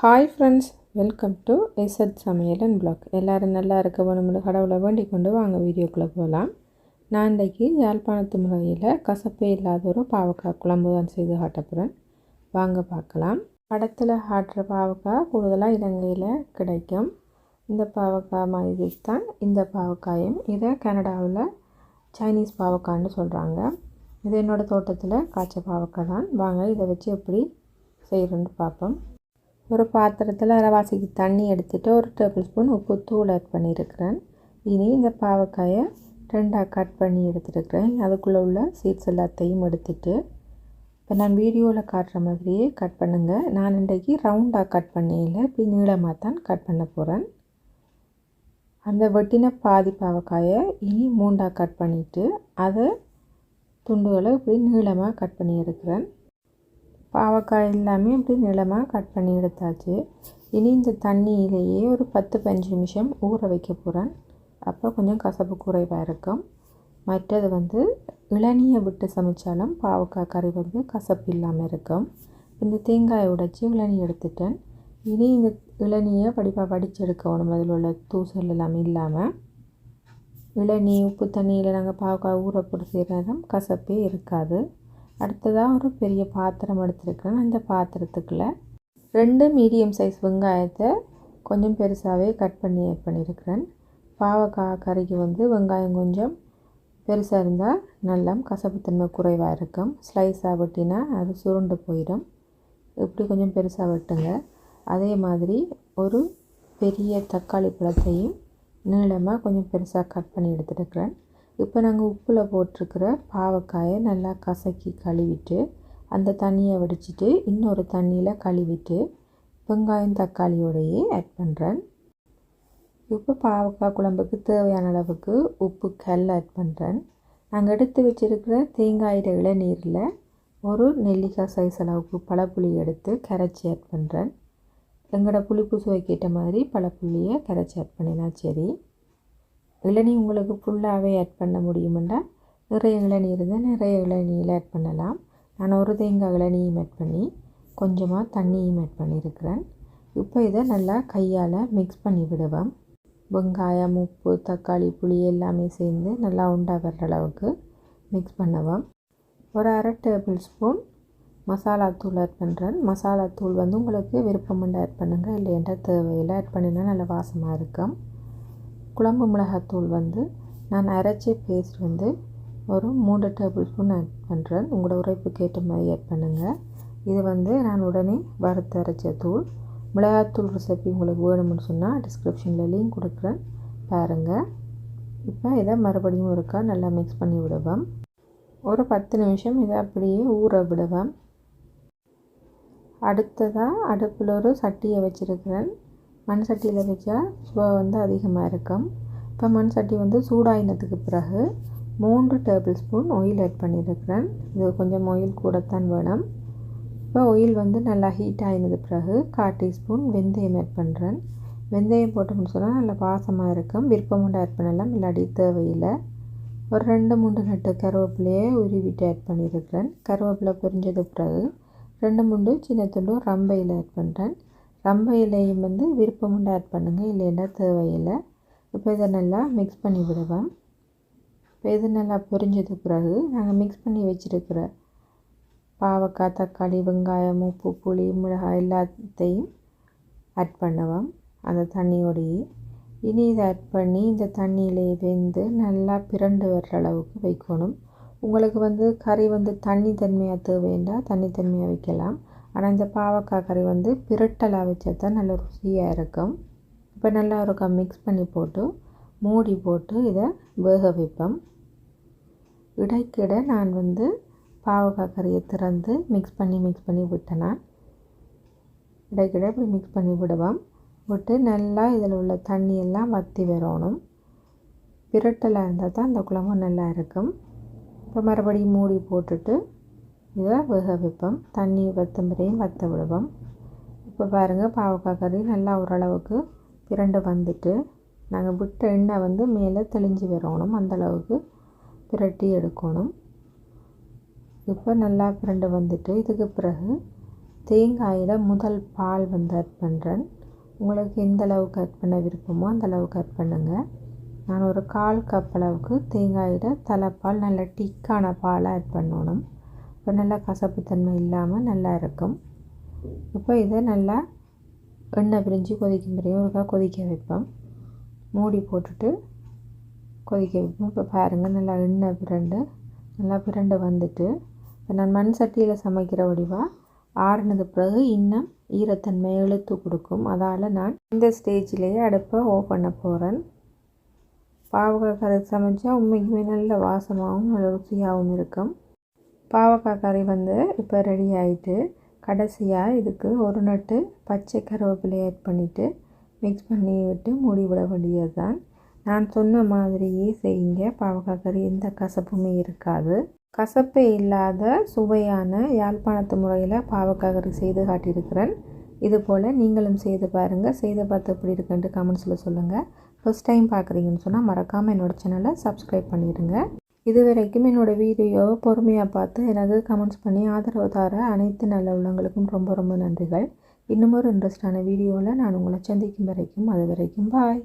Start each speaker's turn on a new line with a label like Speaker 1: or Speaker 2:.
Speaker 1: Hi friends welcome to எஸ்எத் சமையல் and black எல்லோரும் நல்லா இருக்க வேணும்னு கடவுளை வேண்டிக் கொண்டு வாங்க வீடியோக்குள்ளே போகலாம். நான் இன்றைக்கி யாழ்ப்பாணத்து முறையில் கசப்பே இல்லாத ஒரு பாவக்காய் குழம்பு தான் செய்து காட்டப்புறேன் வாங்க பார்க்கலாம். படத்தில் ஆட்டுற பாவக்காய் கூடுதலாக இலங்கையில் கிடைக்கும். இந்த பாவக்காய் மாதிரி தான் இந்த பாவக்காயும். இதை கனடாவில் சைனீஸ் பாவக்காய்னு சொல்கிறாங்க இது என்னோடய தோட்டத்தில் காய்ச்ச பாவக்காய் தான். வாங்க இதை வச்சு எப்படி செய்கிறேன்னு பார்ப்போம். ஒரு பாத்திரத்தில் அரைவாசிக்கு தண்ணி எடுத்துகிட்டு ஒரு டேபிள் ஸ்பூன் உப்பு தூள் ஆட் பண்ணியிருக்கிறேன். இனி இந்த பாவக்காயை ரெண்டாக கட் பண்ணி எடுத்துருக்கிறேன். அதுக்குள்ளே உள்ள சீட்ஸ் எல்லாத்தையும் எடுத்துட்டு இப்போ நான் வீடியோவில் காட்டுற மாதிரியே கட் பண்ணுங்கள் நான் இன்றைக்கு ரவுண்டாக கட் பண்ணையில் இப்படி நீளமாக தான் கட் பண்ண போகிறேன் அந்த வெட்டின பாதி பாவக்காயை இனி மூண்டாக கட் பண்ணிவிட்டு அதை துண்டுகளை இப்படி நீளமாக கட் பண்ணி எடுக்கிறேன் பாவக்காய் எல்லாமே இப்படி நிலமாக கட் பண்ணி எடுத்தாச்சு. இனி இந்த தண்ணியிலேயே ஒரு பத்து பஞ்சு நிமிஷம் ஊற வைக்க போகிறேன் அப்போ கொஞ்சம் கசப்பு குறைவாக இருக்கும். மற்றது வந்து இளநியை விட்டு சமைச்சாலும் பாவக்காய் கறி வந்து கசப்பு இல்லாமல் இருக்கும். இந்த தேங்காயை உடைச்சி இளநீ எடுத்துட்டேன். இனி இந்த இளநியை படிப்பாக வடித்து எடுக்கணும் அதில் உள்ள தூசல் எல்லாமே இல்லாமல் இளநீ உப்பு தண்ணியில் நாங்கள் பாவக்காய் ஊற போட்டு செய்கிற நேரம் கசப்பே இருக்காது. அடுத்ததாக ஒரு பெரிய பாத்திரம் எடுத்துருக்கேன். அந்த பாத்திரத்துக்குள்ளே ரெண்டு மீடியம் சைஸ் வெங்காயத்தை கொஞ்சம் பெருசாகவே கட் பண்ணி ஆட் பண்ணியிருக்கிறேன் பாவக்காய் கறிக்கு வந்து வெங்காயம் கொஞ்சம் பெருசாக இருந்தால் நல்லா கசப்புத்தன்மை குறைவாக இருக்கும். ஸ்லைஸாக வெட்டினா அது சுருண்டு போயிடும். இப்படி கொஞ்சம் பெருசாக வெட்டுங்க. அதே மாதிரி ஒரு பெரிய தக்காளி பழத்தையும் நீளமாக கொஞ்சம் பெருசாக கட் பண்ணி எடுத்துருக்கிறேன். இப்போ நாங்கள் உப்பில் போட்டிருக்கிற பாவக்காயை நல்லா கசக்கி கழுவிட்டு அந்த தண்ணியை வடிச்சிட்டு இன்னொரு தண்ணியில் கழுவிட்டு வெங்காயம் தக்காளியோடையே ஆட் பண்ணுறேன் இப்போ பாவக்காய் குழம்புக்கு தேவையான அளவுக்கு உப்பு கல் ஆட் பண்ணுறேன் நாங்கள் எடுத்து வச்சுருக்கிற தேங்காயிட இளநீரில் ஒரு நெல்லிக்காய் சைஸ் அளவுக்கு பழப்புளி எடுத்து கரைச்சி ஆட் பண்ணுறேன் எங்களோட புளிப்பு சுவைக்கேற்ற மாதிரி பழப்புள்ளியை கரைச்சி ஆட் பண்ணினா சரி. இளநீ உங்களுக்கு ஃபுல்லாகவே ஆட் பண்ண முடியுமெண்டா? நிறைய இளநீ இருந்தால் நிறைய இளநீயில் ஆட் பண்ணலாம். நான் ஒரு தேங்காய் இளநீயும் ஆட் பண்ணி கொஞ்சமாக தண்ணியும் ஆட் பண்ணியிருக்கிறேன் இப்போ இதை நல்லா கையால் மிக்ஸ் பண்ணி விடுவேன் வெங்காயம் உப்பு தக்காளி புளி எல்லாமே சேர்ந்து நல்லா உண்டா வர்ற அளவுக்கு மிக்ஸ் பண்ணுவேன் ஒரு அரை டேபிள் ஸ்பூன் மசாலா தூள் ஆட் பண்ணுறேன் மசாலா தூள் வந்து உங்களுக்கு விருப்பம் ஆட் பண்ணுங்கள் இல்லைன்ற தேவையில்லை. ஆட் பண்ணினா நல்லா வாசமாக இருக்கும். குழம்பு மிளகாத்தூள் வந்து நான் அரைச்ச பேஸ்ட் வந்து ஒரு மூன்று டேபிள் ஸ்பூன் ஆட் பண்ணுறேன் உங்களோட உரைப்புக்கு ஏற்ற மாதிரி ஆட் பண்ணுங்கள் இது வந்து நான் உடனே வறுத்து அரைச்ச தூள். மிளகாத்தூள் ரெசிபி உங்களுக்கு வேணும்னு சொன்னால் டிஸ்கிரிப்ஷனில் லிங்க் கொடுக்குறேன். பாருங்கள் இப்போ இதை மறுபடியும் ஒருக்கா நல்லா மிக்ஸ் பண்ணி விடுவேன் ஒரு பத்து நிமிஷம் இதை அப்படியே ஊற விடுவேன் அடுத்ததாக அடுப்பில் ஒரு சட்டியை வச்சுருக்கிறேன். மண் சட்டியில் வச்சா சுவை வந்து அதிகமாக இருக்கும். இப்போ மண் சட்டி வந்து சூடாயினத்துக்கு பிறகு மூன்று டேபிள் ஸ்பூன் ஆயில் ஆட் பண்ணியிருக்கிறேன். இது கொஞ்சம் ஆயில் கூடத்தான் வேணும். இப்போ ஆயில் வந்து நல்லா ஹீட் ஆகினது பிறகு கால் டீஸ்பூன் வெந்தயம் ஆட் பண்ணுறேன் வெந்தயம் போட்டோம்னு சொன்னால் நல்லா பாசமாக இருக்கும். விருப்பம் உண்டு ஆட் பண்ணலாம் இல்லாடி தேவையில்லை. ஒரு ரெண்டு மூன்று நட்டு கருவேப்பிலையே உருவிட்டு ஆட் பண்ணியிருக்கிறேன். கருவேப்பிலை பொரிஞ்சது பிறகு ரெண்டு மூன்று சின்ன துண்டு ரம்பையில் ஆட் பண்ணுறேன் ரொம்ப இலையும் வந்து விருப்பம் உண்டு ஆட் பண்ணுங்கள் இல்லைன்னா தேவையில்லை. இப்போ இதை நல்லா மிக்ஸ் பண்ணி விடுவேன் இப்போ இது நல்லா பொரிஞ்சது பிறகு நாங்கள் மிக்ஸ் பண்ணி வச்சுருக்கிற பாவக்காய் தக்காளி வெங்காயம் உப்பு புளி மிளகாய் எல்லாத்தையும் ஆட் பண்ணுவோம் அந்த தண்ணியோடையே. இனி இதை ஆட் பண்ணி இந்த தண்ணியிலே வெந்து நல்லா பிறண்டு வர்ற அளவுக்கு வைக்கணும். உங்களுக்கு வந்து கறி வந்து தண்ணி தன்மையாக தேவைண்டா தண்ணி தன்மையாக வைக்கலாம். ஆனால் இந்த பாவக்காய் கறி வந்து பிரட்டலாக வச்சா தான் நல்ல ருசியாக இருக்கும். இப்போ நல்லா ஒரு மிக்ஸ் பண்ணி போட்டு மூடி போட்டு இதை வேக வைப்போம். இடைக்கிட நான் வந்து பாவக்காய் கறியை திறந்து மிக்ஸ் பண்ணி மிக்ஸ் பண்ணி விட்டேன்? நான் இடைக்கிட இப்படி மிக்ஸ் பண்ணி விடுவோம். விட்டு நல்லா இதில் உள்ள தண்ணியெல்லாம் வற்றி வரணும். பிரட்டலாக இருந்தால் தான் அந்த குழம்பு நல்லா இருக்கும். இப்போ மறுபடியும் மூடி போட்டுட்டு இதை வேக வைப்போம் தண்ணி வற்றும் வரையும் வற்ற விடுவோம் இப்போ பாருங்கள் பாவக்காய் கறி நல்லா ஓரளவுக்கு பிரண்டு வந்துட்டு நாங்கள் விட்ட எண்ணெய் வந்து மேலே தெளிஞ்சு வரணும் அந்தளவுக்கு பிரட்டி எடுக்கணும். இப்போ நல்லா பிரண்டு வந்துட்டு இதுக்கு பிறகு தேங்காயில் முதல் பால் வந்து ஆட் பண்ணுறேன் உங்களுக்கு எந்த அளவுக்கு ஆட் பண்ண விருப்பமோ அந்த அளவுக்கு ஆட் பண்ணுங்கள் நான் ஒரு கால் கப் அளவுக்கு தேங்காயில் தலைப்பால் நல்ல டிக்கான பாலை ஆட் பண்ணணும். இப்போ நல்லா கசப்புத்தன்மை இல்லாமல் நல்லா இருக்கும். இப்போ இதை நல்லா எண்ணெய் பிரிஞ்சு கொதிக்கும் பிறகு ஒருக்கா கொதிக்க வைப்போம். மூடி போட்டுட்டு கொதிக்க வைப்போம். இப்போ பாருங்கள் நல்லா எண்ணெய் பிரண்டு நல்லா பிரண்டு வந்துட்டு இப்போ நான் மண் சட்டியில் சமைக்கிற வடிவாக ஆறுனது பிறகு இன்னும் ஈரத்தன்மை இழுத்து கொடுக்கும். அதால் நான் இந்த ஸ்டேஜ்லேயே அடுப்பை ஓ பண்ண போகிறேன் பாவக்காய் கதை சமைச்சா உண்மைக்குமே நல்ல வாசமாகவும் நல்ல ருசியாகவும் இருக்கும். பாவக்காய் கறி வந்து இப்போ ரெடி ஆகிட்டு கடைசியாக இதுக்கு ஒரு நட்டு பச்சை கருவேப்பிலை ஆட் பண்ணிவிட்டு மிக்ஸ் பண்ணி விட்டு மூடி விட வேண்டியது தான் நான் சொன்ன மாதிரியே செய்யுங்க. பாவக்காய் கறி எந்த கசப்புமே இருக்காது. கசப்பே இல்லாத சுவையான யாழ்ப்பாணத்து முறையில் பாவக்காய் கறி செய்து காட்டியிருக்கிறேன். இது போல் நீங்களும் செய்து பாருங்கள் செய்து பார்த்து எப்படி இருக்குன்ட்டு கமெண்ட்ஸில் சொல்லுங்கள் ஃபஸ்ட் டைம் பார்க்குறீங்கன்னு சொன்னால் மறக்காமல் என்னோடய சேனலை சப்ஸ்கிரைப் பண்ணிடுங்க. இது வரைக்கும் என்னோடய வீடியோவை பொறுமையாக பார்த்து எனக்கு கமெண்ட்ஸ் பண்ணி ஆதரவு தர அனைத்து நல்ல உள்ளங்களுக்கும் ரொம்ப ரொம்ப நன்றிகள். இன்னும் ஒரு இன்ட்ரெஸ்டான வீடியோவில் நான் உங்களை சந்திக்கும் வரைக்கும் அது வரைக்கும் பாய்